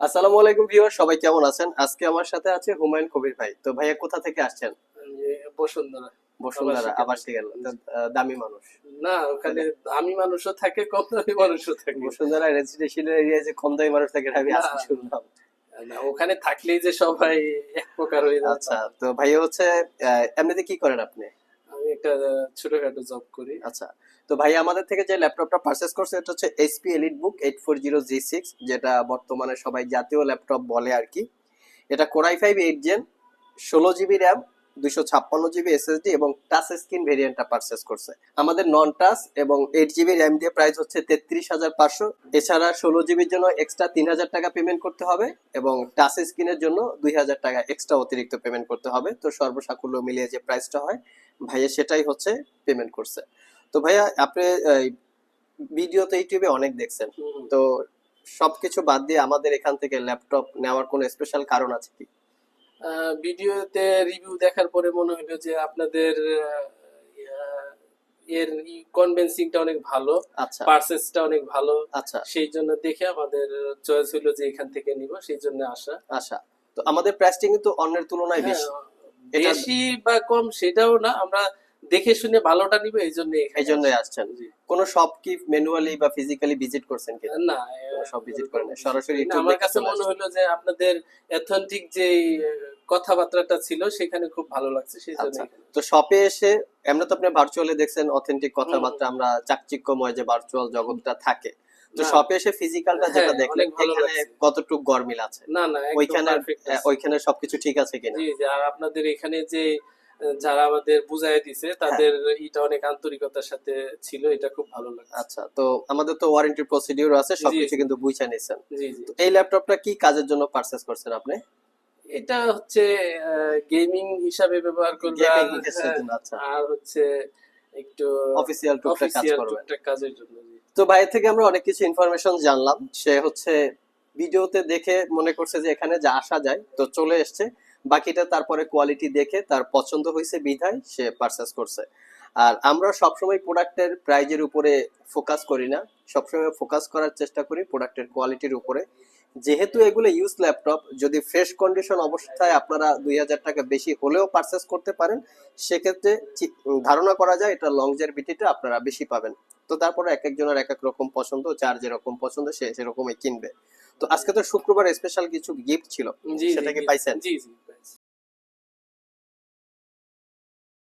আসসালামু আলাইকুম ভিউয়ার সবাই কেমন আছেন? আজকে আমার সাথে আছে হুমায়ুন কবির ভাই। তো ভাইয়া কোথা থেকে আসছেন? বসুন্ধরা। বসুন্ধরা আবাসিক। দামি মানুষ। না ওখানে দামি মানুষও থাকে কম দামি মানুষও থাকে। বসুন্ধরা রেসিডেন্সিয়াল এরিয়ায় যে কম দামি মানুষ থাকে আমি আজকে। শুনলাম। ওখানে থাকলেই যে সবাই এক প্রকার হয়ে আচ্ছা তো ভাইয়া হচ্ছে এমনিতে কি করেন আপনি? আমি একটা ছোটখাটো জব করি। আচ্ছা তো ভাই আমাদের থেকে যে ল্যাপটপটা পারচেস করছে, এটা হচ্ছে HP EliteBook eight four zero G six যেটা বর্তমানে সবাই জাতীয় ল্যাপটপ বলে আর কি। এটা core i five eight gen ষোলো জিবি র্যাম দুইশো ছাপ্পান্ন জিবি এসএসডি এবং টাচ স্ক্রিন ভেরিয়েন্টটা পারচেস করছে। আমাদের নন টাচ এবং এইট জিবি র্যাম দিয়ে প্রাইস হচ্ছে তেত্রিশ হাজার পাঁচশো। এছাড়া ষোলো জিবির জন্য এক্সট্রা তিন হাজার টাকা পেমেন্ট করতে হবে এবং টাচ স্ক্রিনের জন্য দুই হাজার টাকা এক্সট্রা অতিরিক্ত পেমেন্ট করতে হবে। তো সর্বসাকুল্য মিলিয়ে যে প্রাইসটা হয় ভাইয়া সেটাই হচ্ছে পেমেন্ট করছে। তো ভাইয়া আপনি ভিডিও তো ইউটিউবে অনেক দেখছেন। তো সবকিছু বাদ দিয়ে আমাদের এখান থেকে ল্যাপটপ নেওয়ার কোনো স্পেশাল কারণ আছে কি? ভিডিওতে রিভিউ দেখার পরে মনে হলো যে আপনাদের এর কনভেন্সিংটা অনেক ভালো আচ্ছা। পার্সেসটা অনেক ভালো। আচ্ছা। সেই জন্য দেখে আমাদের চয়েস হলো যে এখান থেকে নিব সেই জন্য আসা। আচ্ছা। তো আমাদের প্রাইসটা কিন্তু অন্যের তুলনায় বেশি হ্যাঁ, এটা- বেশি বা কম সেটাও না আমরা দেখে শুনে ভালোটা নিব এই জন্য এই জন্যই আসছেন। কোনো শপ কি ম্যানুয়ালি বা ফিজিক্যালি ভিজিট করছেন কি না সব ভিজিট করেন সরাসরি আমার কাছে মনে হলো যে আপনাদের অথেন্টিক যে কথাবার্তাটা ছিল সেখানে খুব ভালো লাগছে সেই জন্য আচ্ছা। তো শপে এসে এমনি তো আপনি ভার্চুয়ালি দেখছেন অথেন্টিক কথাবার্তা আমরা চাকচিক্যময় যে ভার্চুয়াল জগৎটা থাকে তো শপে এসে ফিজিক্যালটা যেটা হ্যাঁ, দেখলেন এখানে কতটুকু গরমিল আছে? না না ওইখানে ওইখানে সবকিছু ঠিক আছে কিনা? জি জি আর আপনাদের এখানে যে যারা আমাদের বুঝাই দিছে তাদের এটা অনেক আন্তরিকতার সাথে ছিল এটা খুব ভালো লাগছে। আচ্ছা তো আমাদের তো ওয়ারেন্টি প্রসিডিউর আছে সবকিছু কিন্তু বুঝে নিছেন। জি জি। এই ল্যাপটপটা কি কাজের জন্য পারচেজ করছেন আপনি? এটা হচ্ছে গেমিং হিসাবে ব্যবহার করবে আর- হ্যাঁ, আচ্ছা। আর হচ্ছে একটু অফিসিয়াল টুকটাক কাজ টুকটাক কাজের জন্য। তো বাইরে থেকে আমরা অনেক কিছু ইনফরমেশন জানলাম। সে হচ্ছে ভিডিওতে দেখে মনে করছে যে এখানে যা আসা যায়, তো চলে এসছে। বাকিটা তারপরে কোয়ালিটি দেখে তার পছন্দ হয়েছে, বিধায় সে পারচেস করছে। আর আমরা সবসময় প্রোডাক্টের প্রাইজের উপরে ফোকাস করি না। সবসময় ফোকাস করার চেষ্টা করি প্রোডাক্টের কোয়ালিটির উপরে। যেহেতু এগুলো ইউজ ল্যাপটপ যদি ফ্রেশ কন্ডিশন অবস্থায় আপনারা দুই হাজার টাকা বেশি হলেও পারচেস করতে পারেন, সেক্ষেত্রে ধারণা করা যায় এটা লংজারভিটিটা আপনারা বেশি পাবেন। তো তারপরে এক একজনের এক এক রকম পছন্দ যার যেরকম পছন্দ সে সেরকমই কিনবে তো আজকে তো শুক্রবার স্পেশাল কিছু গিফট ছিল সেটা কি পাইছেন? জি জি।